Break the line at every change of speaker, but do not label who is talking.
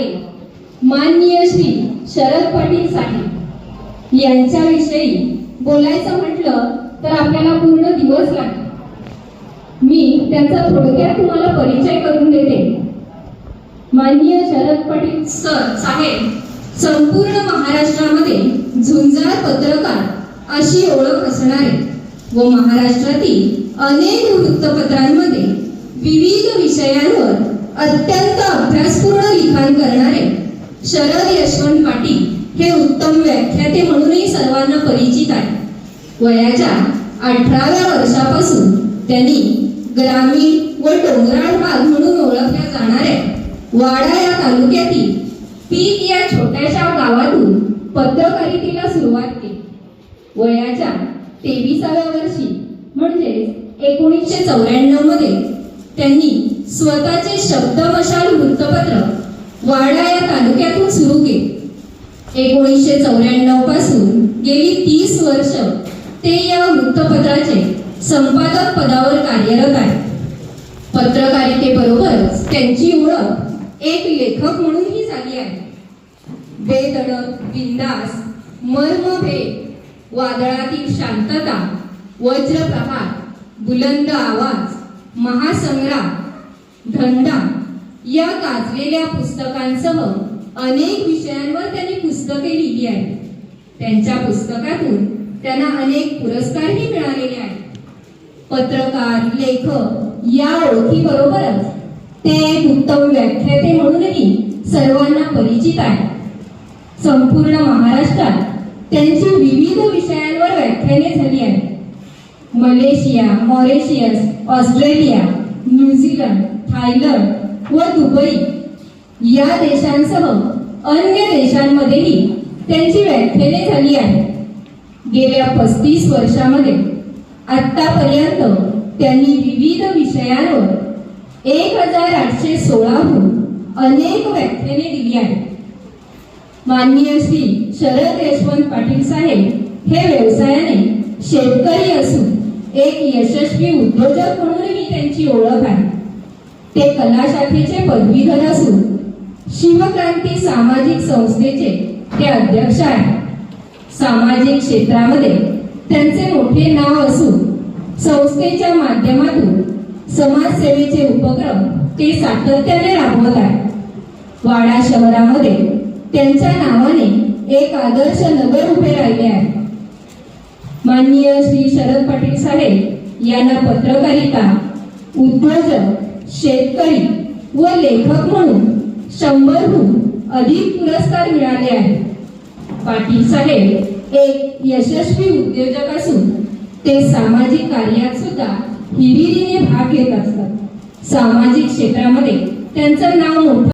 आहे. माननीय श्री शरद पाटील साहेब. यांच्याविषयी बोलायचं म्हटलं तर आपल्याला पूर्ण दिवस लागेल. मी त्यांचा थोडक्यात तुम्हाला परिचय करून देते. माननीय शरद पाटील सर साहेब संपूर्ण महाराष्ट्रामध्ये झुंजार पत्रकार अशी ओळख असणारे व महाराष्ट्रातील अनेक वृत्तपत्रांमध्ये विविध विषयांवर अत्यंत अभ्यासपूर्ण लिखाण करणारे शरद यशवंत पाटील हे उत्तम व्याख्याते म्हणूनही सर्वांना परिचित आहे वयाच्या अठराव्या वर्षापासून त्यांनी ग्रामीण व डोंगराळ भाग म्हणून ओळखल्या जाणाऱ्या वाडा या तालुक्यातील पीक या छोट्याशा गावातून पत्रकारितेला सुरुवात केली. वयाच्या तेविसाव्या वर्षी म्हणजे एकोणीसशे चौऱ्याण्णवमध्ये त्यांनी स्वतःचे शब्दमशाल वृत्तपत्र वाडा या तालुक्यातून सुरू केले. एकोणीसशे चौऱ्याण्णवपासून गेली तीस वर्ष ते या वृत्तपत्राचे संपादक पदावर कार्यरत आहे पत्रकारितेबरोबरच त्यांची ओळख एक लेखक म्हणूनही झाली आहे. बेदडक बिंदास मर्मभेद वादळातील शांतता वज्रप्रहार बुलंद आवाज महासंग्राम धंदा या गाजलेल्या पुस्तकांसह अनेक विषयांवर त्यांनी पुस्तके लिहिली आहेत. त्यांच्या पुस्तकातून त्यांना अनेक पुरस्कारही मिळालेले आहेत. पत्रकार लेखक या ओळखीबरोबरच ते एक उत्तम व्याख्याते म्हणूनही सर्वांना परिचित आहे संपूर्ण महाराष्ट्रात त्यांची विविध विषयांवर व्याख्याने झाली आहेत. Malaysia Mauritius Australia New Zealand Thailand व दुबई. या देशांसह अन्य देशांमध्येही त्यांची व्याख्याने झाली आहे गेल्या पस्तीस वर्षामध्ये आतापर्यंत त्यांनी विविध विषयांवर एक हजार आठशे सोळाहून अनेक व्याख्याने दिली आहेत. माननीय श्री शरद यशवंत पाटील साहेब हे व्यवसायाने शेतकरी असून एक यशस्वी उद्योजक म्हणूनही त्यांची ओळख आहे. ते कला शाखेचे पदवीधर असून शिवक्रांती सामाजिक संस्थेचे ते अध्यक्ष आहेत. सामाजिक क्षेत्रामध्ये त्यांचे मोठे नाव असून संस्थेच्या माध्यमातून समाजसेवेचे उपक्रम ते सातत्याने राबवत आहेत. वाडा शहरामध्ये त्यांच्या नावाने एक आदर्श नगर उभे राहिले आहे. माननीय श्री शरद पाटील साहेब यांना पत्रकारिता उद्योजक शेतकरी व लेखक म्हणून शंभरहून अधिक पुरस्कार मिळाले आहेत. पाटील साहेब एक यशस्वी उद्योजक असून ते सामाजिक कार्यात सुद्धा हिरिरीने भाग घेत असतात. सामाजिक क्षेत्रामध्ये त्यांचं नाव मोठं